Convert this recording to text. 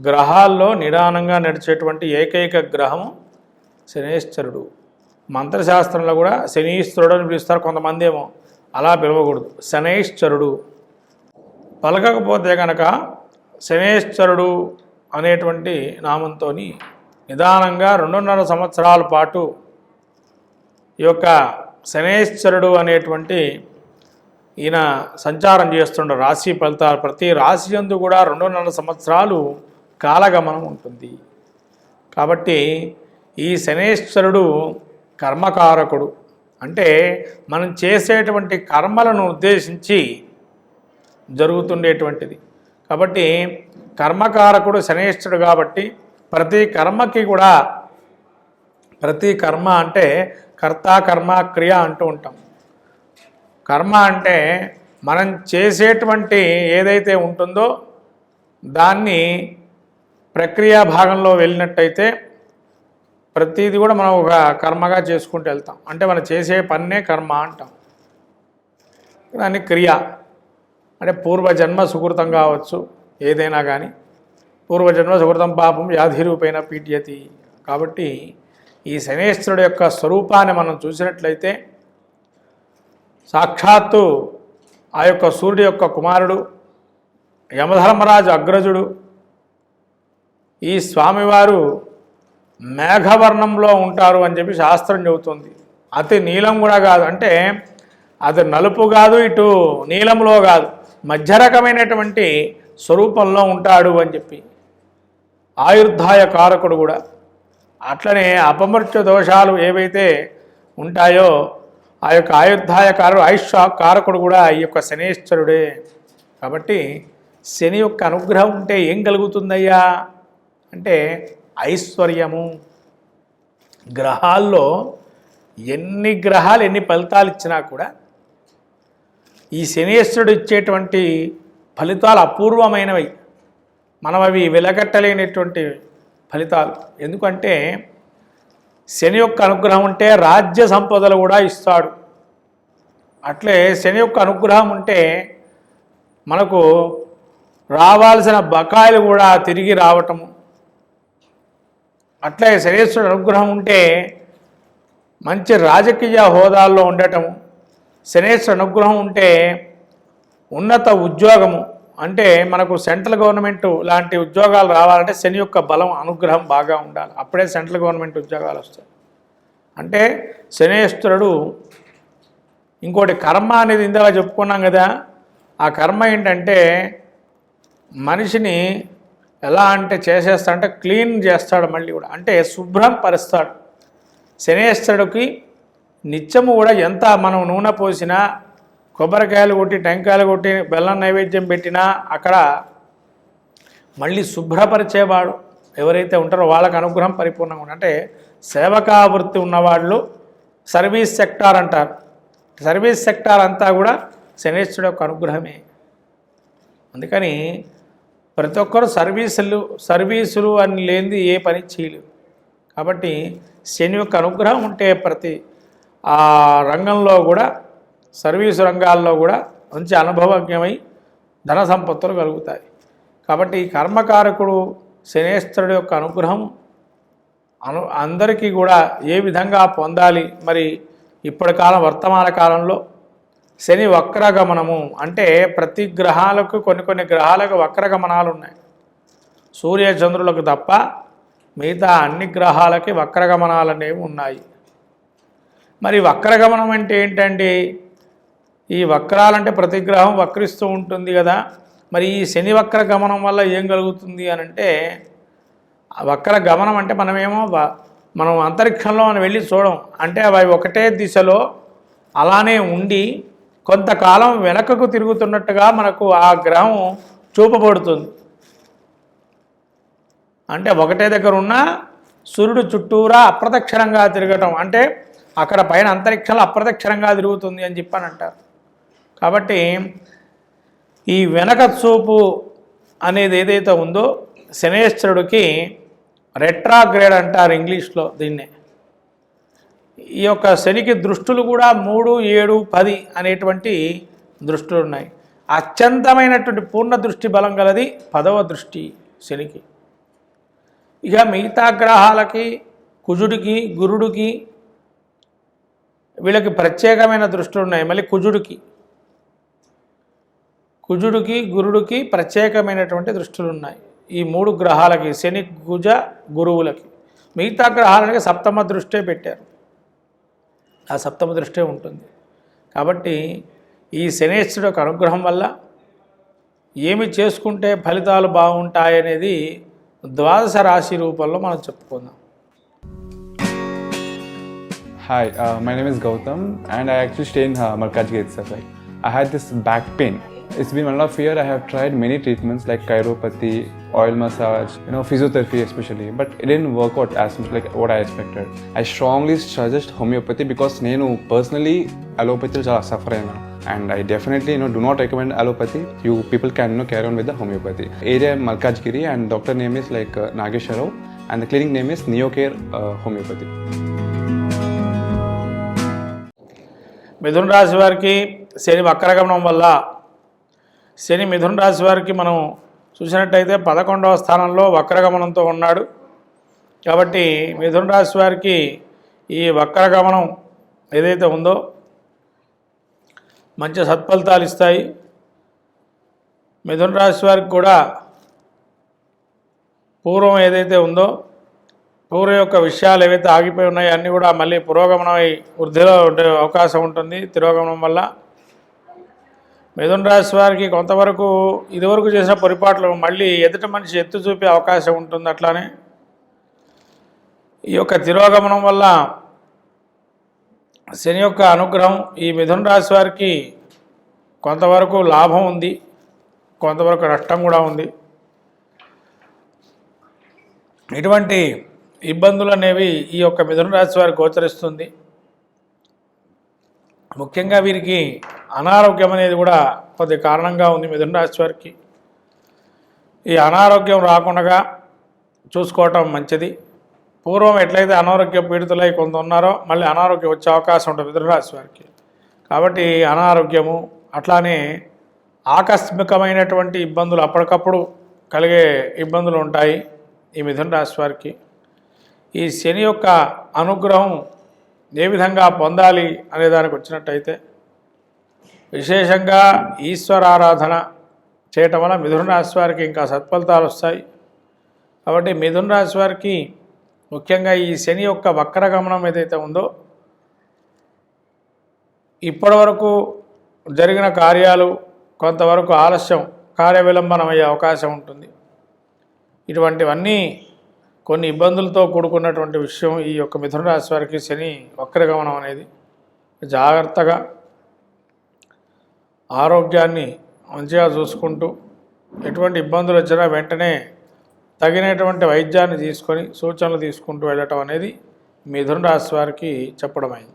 గ్రహాల్లో నిదానంగా నడిచేటువంటి ఏకైక గ్రహము శనేశ్వరుడు. మంత్రశాస్త్రంలో కూడా శనీశ్వరుడు అని పిలుస్తారు కొంతమంది ఏమో. అలా పిలవకూడదు. శనైశ్వరుడు. పలకకపోతే కనుక శనేశ్వరుడు అనేటువంటి నామంతో నిదానంగా రెండున్నర సంవత్సరాల పాటు ఈ యొక్క శనేశ్వరుడు అనేటువంటి ఈయన సంచారం చేస్తుండ రాశి ఫలితాలు. ప్రతి రాశి యందు కూడా రెండున్నర సంవత్సరాలు కాలగమనం ఉంటుంది. కాబట్టి ఈ శనేశ్వరుడు కర్మకారకుడు. అంటే మనం చేసేటువంటి కర్మలను ఉద్దేశించి జరుగుతుండేటువంటిది. కాబట్టి కర్మకారకుడు శనేశ్వరుడు కాబట్టి ప్రతి కర్మకి కూడా ప్రతి కర్మ అంటే కర్త కర్మ క్రియ అంటూ ఉంటాం. కర్మ అంటే మనం చేసేటువంటి ఏదైతే ఉంటుందో దాన్ని ప్రక్రియ భాగంలో వెళ్ళినట్టయితే ప్రతిదీ కూడా మనం ఒక కర్మగా చేసుకుంటూ వెళ్తాం. అంటే మనం చేసే పన్నే కర్మ అంటాం. దాన్ని క్రియ. అంటే పూర్వజన్మ సుకృతం కావచ్చు ఏదైనా కానీ పూర్వజన్మ సుకృతం పాపం వ్యాధి రూపైన పీడ్యతి. కాబట్టి ఈ శనేశ్వరుడు యొక్క స్వరూపాన్ని మనం చూసినట్లయితే సాక్షాత్తు ఆ యొక్క సూర్యుడి యొక్క కుమారుడు యమధర్మరాజు అగ్రజుడు ఈ స్వామివారు మేఘవర్ణంలో ఉంటారు అని చెప్పి శాస్త్రం చెబుతుంది. అతి నీలం కూడా కాదు. అంటే అది నలుపు కాదు ఇటు నీలంలో కాదు. మధ్య రకమైనటువంటి స్వరూపంలో ఉంటాడు అని చెప్పి. ఆయుర్ధాయ కారకుడు కూడా. అట్లనే అపమృత్యు దోషాలు ఏవైతే ఉంటాయో ఆ యొక్క ఆయుర్ధాయ కారు ఆయుష్ కారకుడు కూడా ఈ యొక్క శనేశ్వరుడే. కాబట్టి శని యొక్క అనుగ్రహం ఉంటే ఏం కలుగుతుందయ్యా? అంటే ఐశ్వర్యము గ్రహాల్లో ఎన్ని గ్రహాలు ఎన్ని ఫలితాలు ఇచ్చినా కూడా ఈ శనేశ్వరుడు ఇచ్చేటువంటి ఫలితాలు అపూర్వమైనవి. మనం అవి వెలగట్టలేనటువంటి ఫలితాలు. ఎందుకంటే శని యొక్క అనుగ్రహం ఉంటే రాజ్య సంపదలు కూడా ఇస్తాడు. అట్లే శని యొక్క అనుగ్రహం ఉంటే మనకు రావాల్సిన బకాయిలు కూడా తిరిగి రావటము. అట్లే శనేశ్వరుడు అనుగ్రహం ఉంటే మంచి రాజకీయ హోదాల్లో ఉండటము శనేశ్వరుడు అనుగ్రహం ఉంటే ఉన్నత ఉద్యోగము అంటే మనకు సెంట్రల్ గవర్నమెంట్ లాంటి ఉద్యోగాలు రావాలంటే శని యొక్క బలం అనుగ్రహం బాగా ఉండాలి. అప్పుడే సెంట్రల్ గవర్నమెంట్ ఉద్యోగాలు వస్తాయి. అంటే శనేశ్వరుడు ఇంకోటి కర్మ అనేది ఇందాక చెప్పుకున్నాం కదా ఆ కర్మ ఏంటంటే మనిషిని ఎలా అంటే చేసేస్తా అంటే క్లీన్ చేస్తాడు మళ్ళీ కూడా. అంటే శుభ్రం పరుస్తాడు. శనేశ్వరుడికి నిత్యము కూడా ఎంత మనం నూనె పోసినా కొబ్బరికాయలు కొట్టి టెంకాయలు కొట్టి బెల్లం నైవేద్యం పెట్టినా అక్కడ మళ్ళీ శుభ్రపరిచేవాడు ఎవరైతే ఉంటారో వాళ్ళకి అనుగ్రహం పరిపూర్ణంగా ఉంటుంది అంటే సేవకావృత్తి ఉన్నవాళ్ళు సర్వీస్ సెక్టార్ అంటారు. సర్వీస్ సెక్టార్ అంతా కూడా శనేశ్వరుడు యొక్క అనుగ్రహమే. అందుకని ప్రతి ఒక్కరు సర్వీసులు సర్వీసులు అని లేనిది ఏ పని చేయలేవు కాబట్టి శని యొక్క అనుగ్రహం ఉంటే ప్రతి ఆ రంగంలో కూడా సర్వీసు రంగాల్లో కూడా మంచి అనుభవజ్ఞమై ధన సంపత్తులు కలుగుతాయి. కాబట్టి కర్మకారకుడు శనేశ్వరుడు యొక్క అనుగ్రహం అను అందరికీ కూడా ఏ విధంగా పొందాలి? మరి ఇప్పటి కాలం వర్తమాన కాలంలో శని వక్రగమనము అంటే ప్రతి గ్రహాలకు కొన్ని కొన్ని గ్రహాలకు వక్రగమనాలు ఉన్నాయి. సూర్య చంద్రులకు తప్ప మిగతా అన్ని గ్రహాలకి వక్రగమనాలు అనేవి ఉన్నాయి. మరి వక్రగమనం అంటే ఏంటండి? ఈ వక్రాలంటే ప్రతి గ్రహం వక్రిస్తూ ఉంటుంది కదా. మరి ఈ శని వక్ర గమనం వల్ల ఏం కలుగుతుంది అని అంటే ఆ వక్ర గమనం అంటే మనమేమో మనం అంతరిక్షంలో మనం వెళ్ళి చూడం. అంటే అవి ఒకటే దిశలో అలానే ఉండి కొంతకాలం వెనకకు తిరుగుతున్నట్టుగా మనకు ఆ గ్రహం చూపబడుతుంది. అంటే ఒకటే దగ్గర ఉన్న సూర్యుడు చుట్టూరా అప్రదక్షిణంగా తిరగటం. అంటే అక్కడ పైన అంతరిక్షంలో అప్రదక్షిణంగా తిరుగుతుంది అని చెప్పని అంటారు కాబట్టి ఈ వెనక చూపు అనేది ఏదైతే ఉందో శనేశ్వరుడికి రెట్రాగ్రేడ్ అంటారు ఇంగ్లీష్లో దీన్నే. ఈ యొక్క శనికి దృష్టులు కూడా మూడు ఏడు పది అనేటువంటి దృష్టులు ఉన్నాయి. అత్యంతమైనటువంటి పూర్ణ దృష్టి బలం గలది పదవ దృష్టి శనికి. ఇక మిగతా గ్రహాలకి కుజుడికి గురుడికి వీళ్ళకి ప్రత్యేకమైన దృష్టిలు ఉన్నాయి. మళ్ళీ కుజుడికి. కుజుడికి గురుడికి ప్రత్యేకమైనటువంటి దృష్టులు ఉన్నాయి. ఈ మూడు గ్రహాలకి శని కుజ గురువులకి. మిగతా గ్రహాలకి సప్తమ దృష్టే పెట్టారు. ఆ సప్తమ దృష్టి ఉంటుంది. కాబట్టి ఈ శనేశ్వరుడు యొక్క అనుగ్రహం వల్ల ఏమి చేసుకుంటే ఫలితాలు బాగుంటాయనేది ద్వాదశ రాశి రూపంలో మనం చెప్పుకుందాం. Hi my name is Gautam and I actually stay in Markaz gate sir I had this back pain It's been one and a half year. I have tried many treatments like chiropathy, oil massage, you know, physiotherapy especially, but it didn't work out as much like what I expected. I strongly suggest homeopathy because నేను personally allopathy చాలా suffer అయినా and I definitely you know do not recommend allopathy. You people can you know carry on with the homeopathy. Area Malkajgiri and doctor name is like uh, Nagesh Rao and the clinic name is Neocare uh, Homeopathy. మిథున రాశి వారికి శని వక్రగమనం వల్ల శని మిథున రాశి వారికి మనం చూసినట్టయితే పదకొండవ స్థానంలో వక్రగమనంతో ఉన్నాడు. కాబట్టి మిథున రాశి వారికి ఈ వక్రగమనం ఏదైతే ఉందో మంచి సత్ఫలితాలు ఇస్తాయి. మిథున రాశి వారికి కూడా పూర్వం ఏదైతే ఉందో పూర్వం యొక్క విషయాలు ఏవైతే ఆగిపోయి ఉన్నాయో అన్నీ కూడా మళ్ళీ పురోగమనమై వృద్ధిలో ఉండే అవకాశం ఉంటుంది. తిరోగమనం వల్ల మిథున రాశి వారికి కొంతవరకు ఇదివరకు చేసిన పొరపాట్లు మళ్ళీ ఎదుటి మనిషి ఎత్తు చూపే అవకాశం ఉంటుంది అట్లానే. ఈ యొక్క తిరోగమనం వల్ల శని యొక్క అనుగ్రహం ఈ మిథున రాశి వారికి కొంతవరకు లాభం ఉంది కొంతవరకు నష్టం కూడా ఉంది. ఇటువంటి ఇబ్బందులు అనేవి ఈ యొక్క మిథున రాశి వారికి గోచరిస్తుంది. ముఖ్యంగా వీరికి అనారోగ్యం అనేది కూడా కొద్ది కారణంగా ఉంది మిథున రాశి వారికి. ఈ అనారోగ్యం రాకుండా చూసుకోవటం మంచిది. పూర్వం ఎట్లయితే అనారోగ్య పీడితులై కొంత ఉన్నారో మళ్ళీ అనారోగ్యం వచ్చే అవకాశం ఉంటుంది మిథున రాశి వారికి. కాబట్టి అనారోగ్యము అట్లానే ఆకస్మికమైనటువంటి ఇబ్బందులు అప్పటికప్పుడు కలిగే ఇబ్బందులు ఉంటాయి ఈ మిథున రాశి వారికి. ఈ శని యొక్క అనుగ్రహం ఏ విధంగా పొందాలి అనే దానికి వచ్చినట్టయితే విశేషంగా ఈశ్వరారాధన చేయటం వల్ల మిథున రాశి వారికి ఇంకా సత్ఫలితాలు వస్తాయి. కాబట్టి మిథున రాశి వారికి ముఖ్యంగా ఈ శని యొక్క వక్రగమనం ఏదైతే ఉందో ఇప్పటివరకు జరిగిన కార్యాలు కొంతవరకు ఆలస్యం కార్య విలంబనం అయ్యే అవకాశం ఉంటుంది. ఇటువంటివన్నీ కొన్ని ఇబ్బందులతో కూడుకున్నటువంటి విషయం ఈ యొక్క మిథున రాశి వారికి శని వక్రగమనం అనేది. జాగ్రత్తగా ఆరోగ్యాన్ని మంచిగా చూసుకుంటూ ఎటువంటి ఇబ్బందులు వచ్చినా వెంటనే తగినటువంటి వైద్యాన్ని తీసుకొని సూచనలు తీసుకుంటూ వెళ్ళటం అనేది మిథున రాశి వారికి చెప్పడమైంది.